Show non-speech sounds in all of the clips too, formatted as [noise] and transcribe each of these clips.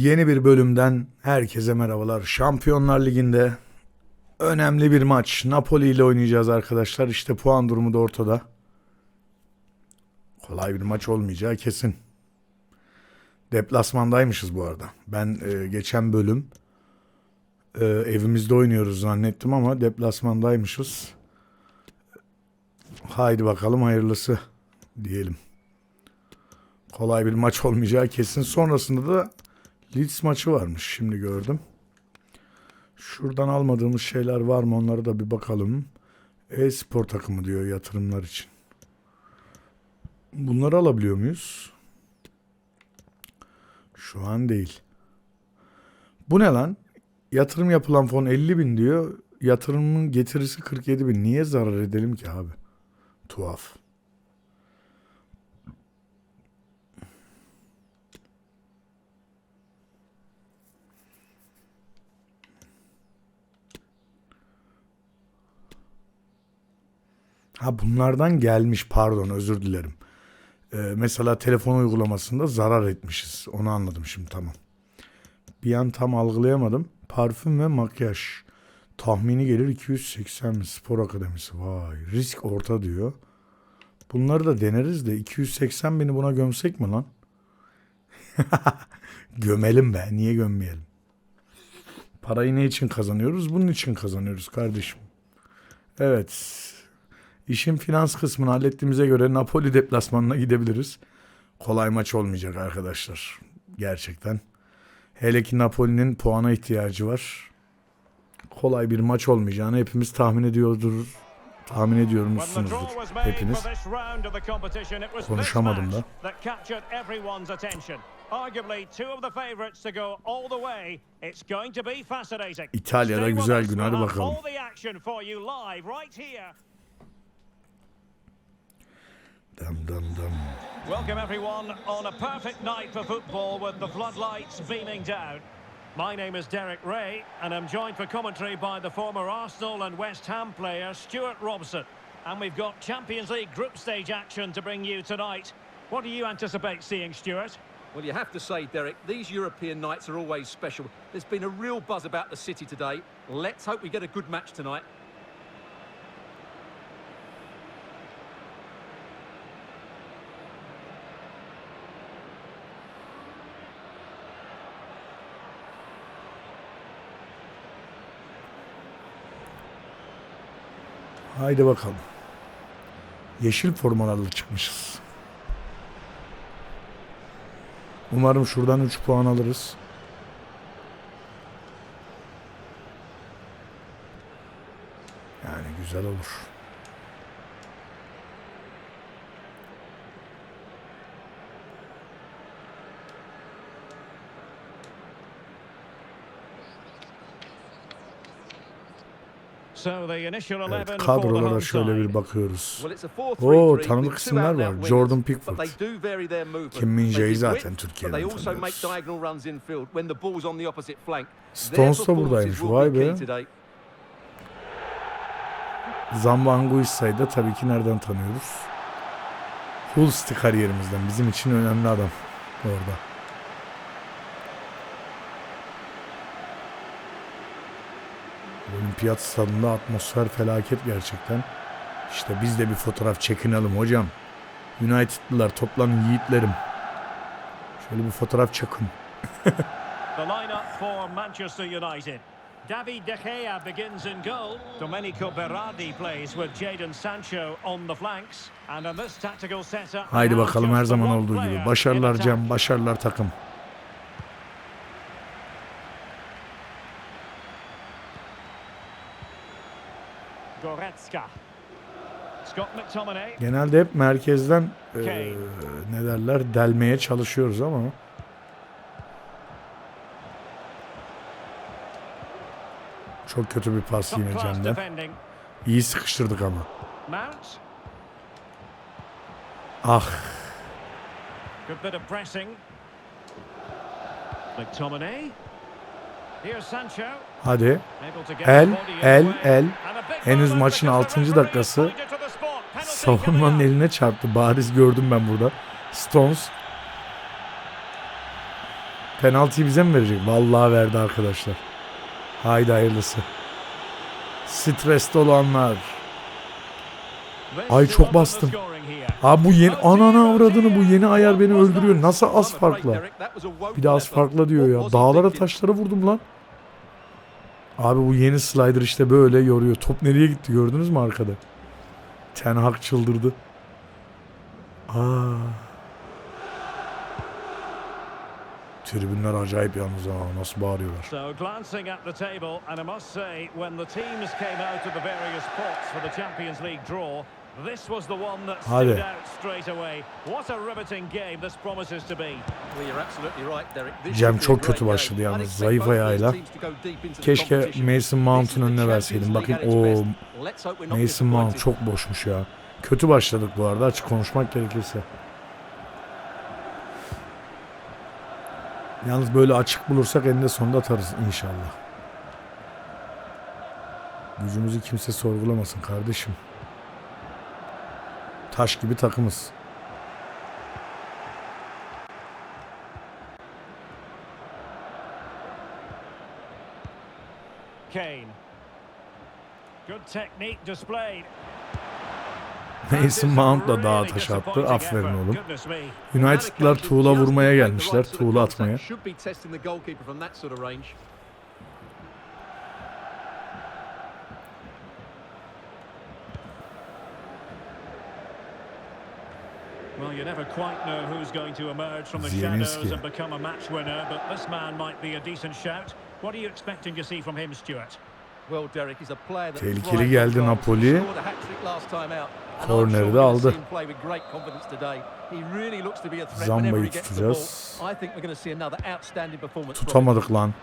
Yeni bir bölümden herkese merhabalar. Şampiyonlar Ligi'nde önemli bir maç. Napoli ile oynayacağız arkadaşlar. İşte puan durumu da ortada. Kolay bir maç olmayacağı kesin. Deplasmandaymışız bu arada. Ben e, geçen bölüm e, evimizde oynuyoruz zannettim ama deplasmandaymışız. Haydi bakalım hayırlısı diyelim. Kolay bir maç olmayacağı kesin. Sonrasında da Leeds maçı varmış şimdi gördüm. Şuradan almadığımız şeyler var mı onlara da bir bakalım. E-spor takımı diyor yatırımlar için. Bunları alabiliyor muyuz? Şu an değil. Bu ne lan? Yatırım yapılan fon 50 bin diyor. Yatırımın getirisi 47 bin. Niye zarar edelim ki abi? Tuhaf. Ha bunlardan gelmiş pardon özür dilerim. Ee, mesela telefon uygulamasında zarar etmişiz. Onu anladım şimdi tamam. Bir an tam algılayamadım. Parfüm ve makyaj. Tahmini gelir 280 mi? Spor akademisi. Vay risk orta diyor. Bunları da deneriz de 280 bini buna gömsek mi lan? [laughs] Gömelim be. Niye gömmeyelim? Parayı ne için kazanıyoruz? Bunun için kazanıyoruz kardeşim. Evet. İşin finans kısmını hallettiğimize göre Napoli deplasmanına gidebiliriz. Kolay maç olmayacak arkadaşlar. Gerçekten. Hele ki Napoli'nin puana ihtiyacı var. Kolay bir maç olmayacağını hepimiz tahmin ediyordur. Tahmin ediyormuşsunuzdur hepiniz. Konuşamadım da. İtalya'da güzel gün, hadi bakalım. Dam dam dam. Welcome everyone on a perfect night for football with the floodlights beaming down. My name is Derek Ray and I'm joined for commentary by the former Arsenal and West Ham player Stuart Robson. And we've got Champions League group stage action to bring you tonight. What do you anticipate seeing, Stuart? Well, you have to say, Derek, these European nights are always special. There's been a real buzz about the city today. Let's hope we get a good match tonight. Haydi bakalım. Yeşil formalarla çıkmışız. Umarım şuradan 3 puan alırız. Yani güzel olur. So the initial 11 Evet, kadrolara şöyle bir bakıyoruz. Well, it's a 4-3-3 Oo, with tanıdık isimler var. Jordan Pickford. Kim Min-jae'yi give zaten Türkiye'den tanıyoruz. Stones da buradaymış, vay be today. Zambanguisa'yı da tabii ki nereden tanıyoruz? Hull City kariyerimizden. Bizim için önemli adam orada. Olimpiyat stadında atmosfer felaket gerçekten. İşte biz de bir fotoğraf çekinelim hocam. United'lılar toplanın yiğitlerim. Şöyle bir fotoğraf çakın. [laughs] The lineup for Manchester United. David De Gea begins in goal. Domenico Berardi plays with Jadon Sancho on the flanks. And in this tactical setup, Haydi bakalım her zaman olduğu gibi. Başarılar. Cem, başarılar takım. Goretzka. Scott McTominay. Genelde hep merkezden eee, ne derler delmeye çalışıyoruz ama çok kötü bir pas yine Cem'den. İyi sıkıştırdık ama. Ah hadi. El, el, el. Henüz maçın because the 6. referee dakikası. Savunmanın eline çarptı. Bariz gördüm ben burada. Stones. Penaltıyı bize mi verecek? Vallahi verdi arkadaşlar. Haydi hayırlısı. Stresli olanlar. This Ay, çok bastım. Abi bu yeni anana avradını bu yeni ayar beni öldürüyor. Nasıl az farkla? Bir de az farkla diyor ya. Dağlara taşlara vurdum lan. Abi bu yeni slider işte böyle yoruyor. Top nereye gitti gördünüz mü arkada? Ten Hag çıldırdı. Aa. Tribünler acayip yalnız ha. Nasıl bağırıyorlar. So glancing at the table, and I must say, when the teams came out of the various pots for the Champions League draw, this was the one that stood Hadi. out straight away. What a riveting game this promises to be. Cem çok kötü başladı yalnız, zayıf ayağıyla. Keşke Mason Mount'un önüne verseydim. Bakın o Mason Mount çok boşmuş ya. Kötü başladık bu arada açık konuşmak gerekirse. Yalnız böyle açık bulursak eninde sonunda atarız inşallah. Gücümüzü kimse sorgulamasın kardeşim. Taş gibi takımız. Kane. Good technique displayed. Mason Mount da dağa taş attı. Aferin oğlum. United'lar tuğla vurmaya gelmişler. Tuğla atmaya. Well, you never quite know who's going to emerge from the Zielinski. shadows and become a match winner, but this man might be a decent shout. What are you expecting to see from him, Stuart? Tehlikeli geldi Napoli. Korneri de aldı. Zamba'yı tutacağız. Tutamadık lan.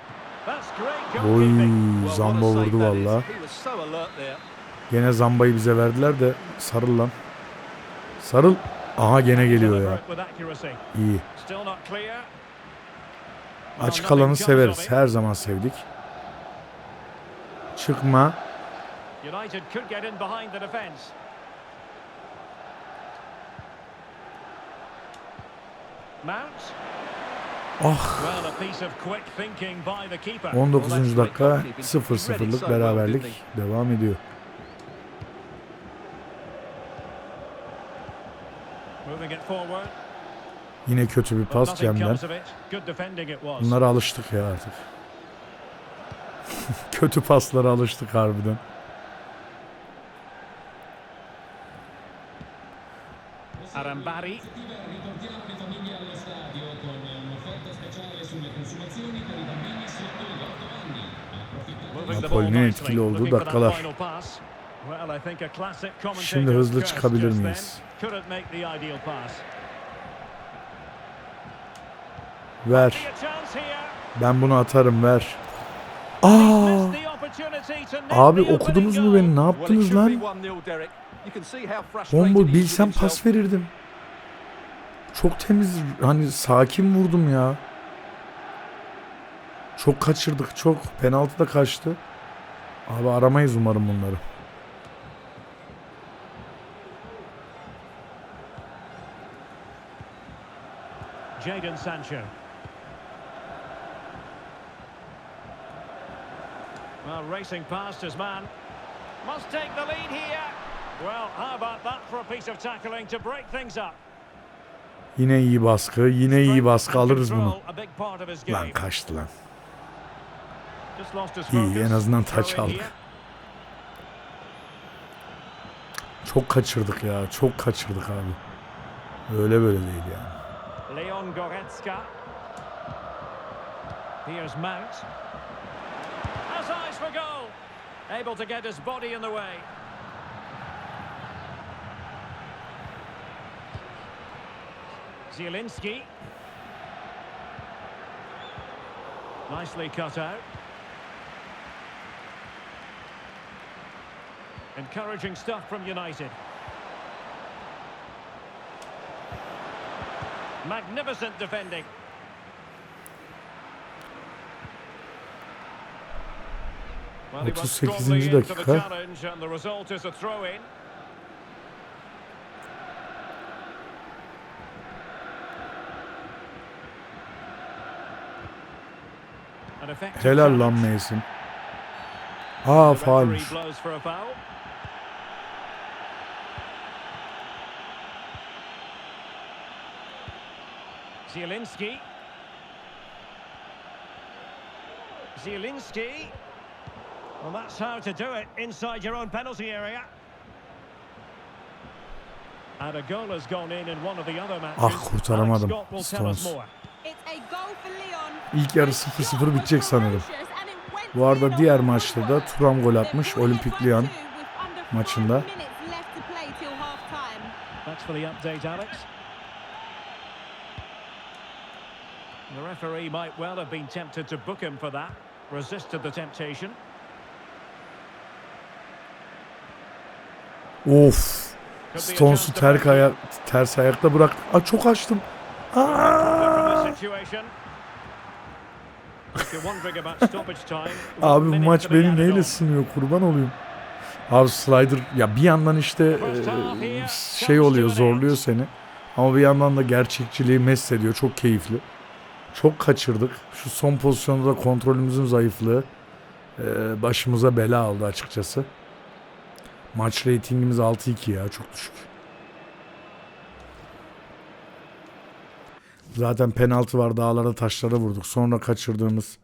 Oy. Zamba vurdu valla. Gene Zamba'yı bize verdiler de sarıl lan. Sarıl. Aha gene geliyor ya. İyi. Açık alanı severiz. Her zaman sevdik. Çıkma. Ah. Well, a piece of quick thinking by the keeper. 19. dakika 0-0'lık beraberlik devam ediyor. Moving it forward. Yine kötü bir pas Cem'den. Bunlara alıştık ya artık. [laughs] kötü paslara alıştık harbiden. Arambari. Napoli'nin etkili olduğu dakikalar. Şimdi hızlı çıkabilir miyiz? Ver. Ben bunu atarım ver. Aa! Abi okudunuz mu beni? Ne yaptınız lan? Bomboy bilsem pas verirdim. Çok temiz hani sakin vurdum ya. Çok kaçırdık çok. Penaltı da kaçtı. Abi aramayız umarım bunları. Jadon Sancho. Well, racing past his man. Must take the lead here. Well, how about that for a piece of tackling to break things up? Yine iyi baskı. Yine iyi baskı alırız bunu. Lan kaçtı lan. İyi, en azından taç aldık. Çok kaçırdık ya. Çok kaçırdık abi. Öyle böyle değil yani. Leon Goretzka. Here's Mount. Has eyes for goal. Able to get his body in the way. Zielinski. Nicely cut out. Encouraging stuff from United. Magnificent defending. Well, he went 38. strongly into the dakika. Helal lan Mason. Aa faalmiş. blows for a foul. Zielinski. Zielinski. Well, that's how to do it inside your own penalty area. And a goal has gone in in one of the other matches. Ah, kurtaramadım. Alex Scott will tell us Stones. more. It's a goal for Leon. İlk yarı 0-0 bitecek sanırım. Bu arada diğer maçta da Turam gol atmış. Olimpik Lyon maçında. Thanks for the update, Alex. Referee might well have been tempted to book him for that. Resisted the temptation. Of. Stones'u break ayak, ters ayakta bırak. Aa çok açtım. Aa! [laughs] Abi bu maç beni neyle sınıyor kurban olayım. Abi slider ya bir yandan işte e, şey oluyor zorluyor seni. Ama bir yandan da gerçekçiliği mest ediyor. Çok keyifli. Çok kaçırdık. Şu son pozisyonda da kontrolümüzün zayıflığı e, başımıza bela aldı açıkçası. Maç reytingimiz 6-2 ya çok düşük. Zaten penaltı var dağlara taşlara vurduk. Sonra kaçırdığımız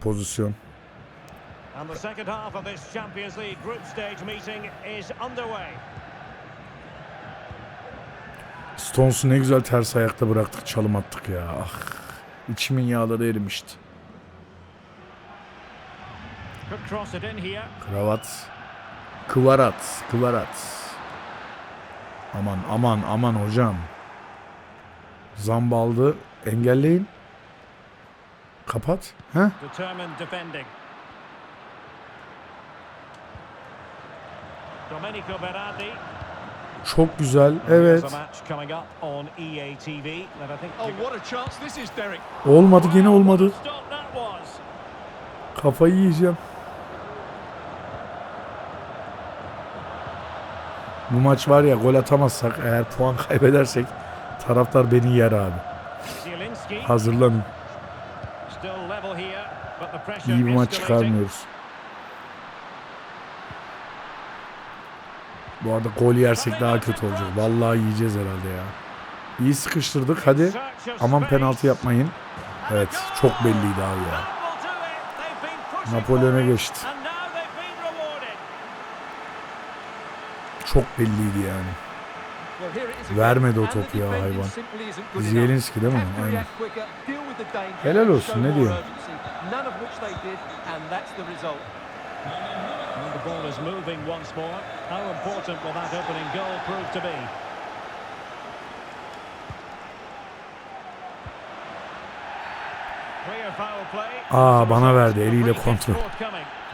pozisyon. And the second half of this Champions League group stage meeting is underway. Stones'u ne güzel ters ayakta bıraktık çalım attık ya. Ah içimin yağları erimişti. Kravat. Kıvarat. Kıvarat. Aman aman aman hocam. Zambaldı. Engelleyin. Kapat. Defending. Domenico Berardi. Çok güzel. Evet. Oh. Olmadı gene olmadı. Kafayı yiyeceğim. Bu maç var ya gol atamazsak eğer puan [laughs] kaybedersek taraftar beni yer abi. Hazırlanın. İyi bir maç çıkarmıyoruz. Bu arada gol yersek daha kötü olacak. Vallahi yiyeceğiz herhalde ya. İyi sıkıştırdık hadi. Aman penaltı yapmayın. Evet çok belliydi abi ya. İt, geçti. Çok belliydi yani. Vermedi o topu ya hayvan. Zielinski değil mi? Aynen. Helal olsun, ne more and the ball is moving once more. How important will that opening goal prove to be? Aa, bana verdi, eliyle kontrol.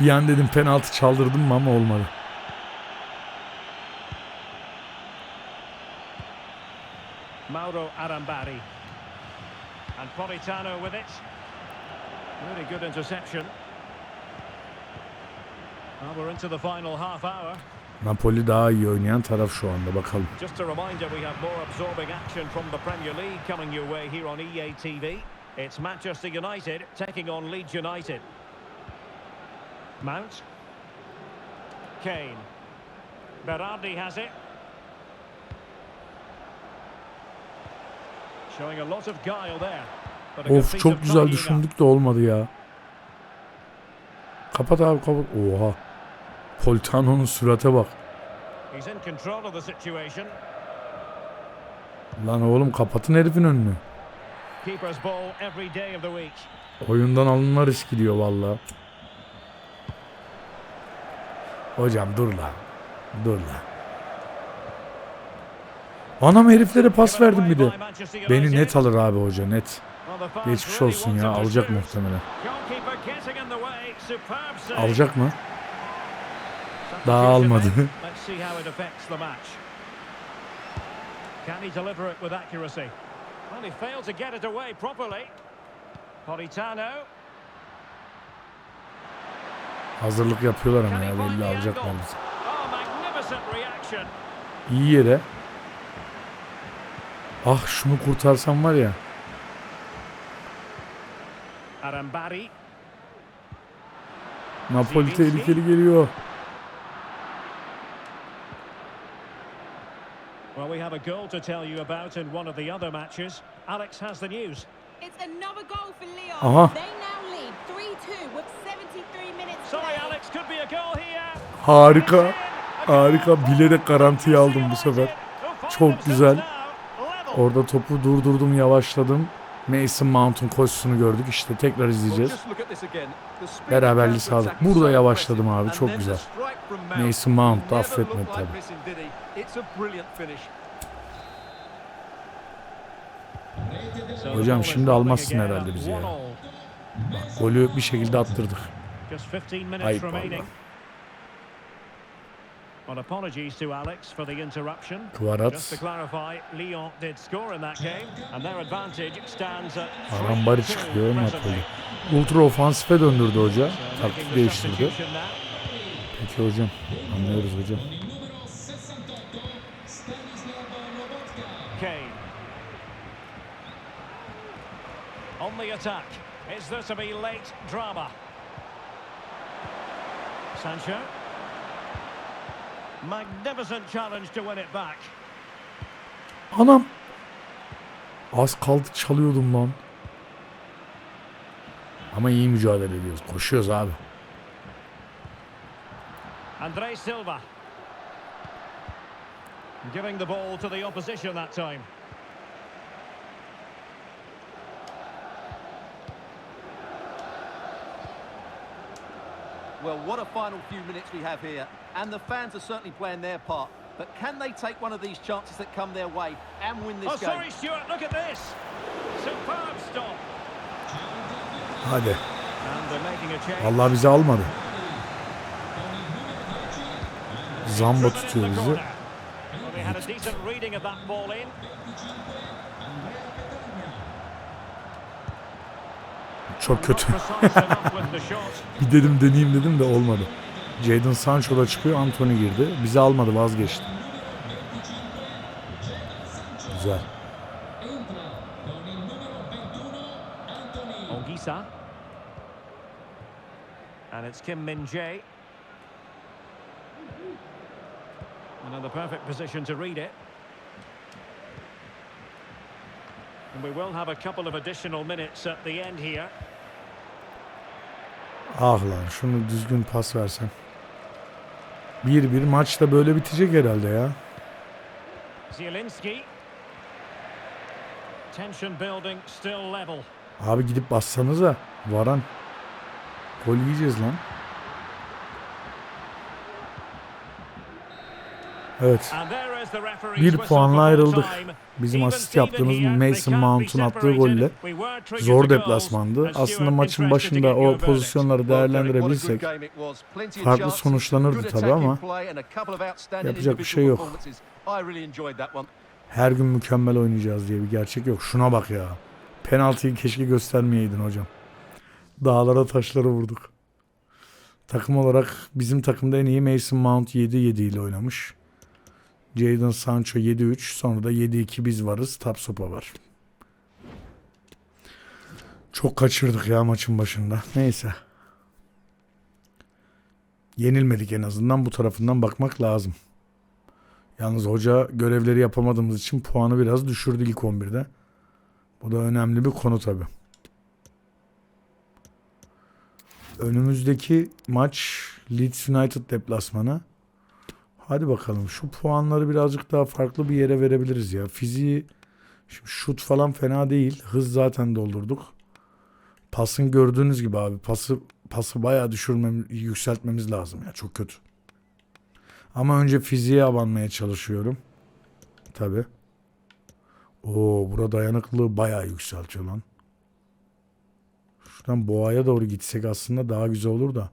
Bir an dedim penaltı çaldırdım mı ama olmadı. Mauro Arambari. And Politano with it. Really good interception. Well, we're into the final half hour. Napoli daha iyi oynayan taraf şu anda bakalım. Just a reminder, we have more absorbing action from the Premier League coming your way here on EA TV. It's Manchester United taking on Leeds United. Mount. Kane. Berardi has it. Showing a lot of guile there. Of çok güzel düşündük de olmadı ya. Kapat abi kapat. Oha. Politano'nun sürate bak. Lan oğlum kapatın herifin önünü. Oyundan alınma riski diyor valla. Hocam dur lan. Dur lan. Anam heriflere pas verdim bir de. Beni net alır abi hoca net. Geçmiş olsun ya alacak muhtemelen. Alacak mı? Daha almadı. [laughs] Can he deliver it with accuracy? Well, he failed to get it away properly. Politano. Hazırlık yapıyorlar ama ya belli alacaklar bizi. Oh. İyi yere. Ah şunu kurtarsam var ya. Arambari. Napoli tehlikeli geliyor. Well, we have a goal to tell you about in one of the other matches. Alex has the news. It's another goal for Leon. Aha. They now lead 3-2 with 73 minutes Sorry. Alex, could be a goal here. Harika. Harika. Bilerek garantiye aldım bu sefer. Çok güzel. Orada topu durdurdum, yavaşladım. Mason Mount'un koşusunu gördük. İşte tekrar izleyeceğiz. Beraberliği sağladık. Burada yavaşladım abi, çok güzel. Mason Mount da affetmedi tabii. missing, did he? It's a brilliant finish. Hocam şimdi almazsın herhalde bizi ya. Golü bir şekilde attırdık. Just 15 minutes Ayıp remaining. valla. Well, apologies to Alex for the interruption. Kvarat. Just to clarify, Lyon did score in that game, and their advantage stands at Arambari 3-2 çıkıyor. Napoli. Ultra ofansife döndürdü hoca. Taktik değiştirdi. Peki hocam. Anlıyoruz hocam. Kane. On the attack. Is there to be late drama? Sancho. Magnificent challenge to win it back. Anam. Az kaldı çalıyordum lan. Ama iyi mücadele ediyoruz. Koşuyoruz abi. Andre Silva. Giving the ball to the opposition that time. Well, what a final few minutes we have here. And the fans are certainly playing their part. But can they take one of these chances that come their way and win this Oh, game? sorry, Stuart, look at this. Superb stop. Hadi. And they're making a change. Allah bizi almadı. Zamba Driven into tutuyor the bizi. Çok kötü. [laughs] Bir dedim deneyeyim dedim de olmadı. Jadon Sancho da çıkıyor. Anthony girdi. Bizi almadı vazgeçti. Güzel. Ongisa. And it's Kim Min Jae. Another perfect position to read it. And we will have a couple of additional minutes at the end here. Ah lan şunu düzgün pas versen. 1-1 maç da böyle bitecek herhalde ya. Abi gidip bassanıza. Varan. Gol yiyeceğiz lan. Evet. Bir puanla ayrıldık. Bizim asist yaptığımız Mason Mount'un attığı golle zor deplasmandı. And Aslında maçın başında o pozisyonları değerlendirebilsek farklı sonuçlanırdı tabii ama yapacak bir şey yok. her gün mükemmel oynayacağız diye bir gerçek yok. Şuna bak ya. Penaltıyı keşke göstermeyeydin hocam. Dağlara taşlara vurduk. Takım olarak bizim takımda en iyi Mason Mount 7-7 ile oynamış. Jadon Sancho 7-3 sonra da 7-2 biz varız. Tapsopa var. Çok kaçırdık ya maçın başında. Neyse. Yenilmedik en azından bu tarafından bakmak lazım. Yalnız hoca görevleri yapamadığımız için puanı biraz düşürdü ilk 11'de. Bu da önemli bir konu tabi. Önümüzdeki maç Leeds United deplasmanı. Hadi bakalım şu puanları birazcık daha farklı bir yere verebiliriz ya. Fiziği şut falan fena değil. Hız zaten doldurduk. Pasın gördüğünüz gibi abi pası pası bayağı düşürmemiz, yükseltmemiz lazım ya. Çok kötü. Ama önce fiziğe abanmaya çalışıyorum. Tabi. Oo, burada dayanıklılığı bayağı yükseltiyor lan. Şuradan boğaya doğru gitsek aslında daha güzel olur da.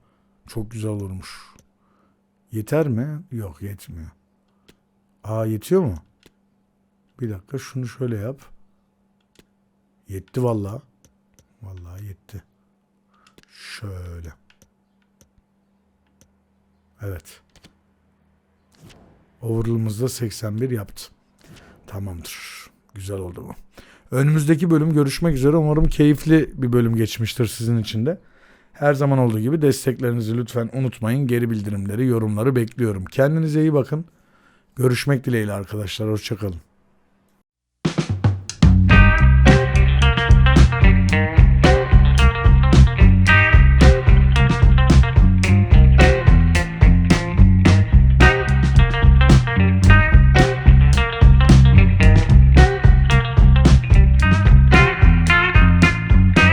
Çok güzel olurmuş. Yeter mi? Yok yetmiyor. Aa yetiyor mu? Bir dakika şunu şöyle yap. Yetti vallahi. Vallahi yetti. Şöyle. Evet. Overall'ımızda 81 yaptı. Tamamdır. Güzel oldu bu. Önümüzdeki bölüm görüşmek üzere. Umarım keyifli bir bölüm geçmiştir sizin için de. Her zaman olduğu gibi desteklerinizi lütfen unutmayın. Geri bildirimleri, yorumları bekliyorum. Kendinize iyi bakın. Görüşmek dileğiyle arkadaşlar. Hoşçakalın.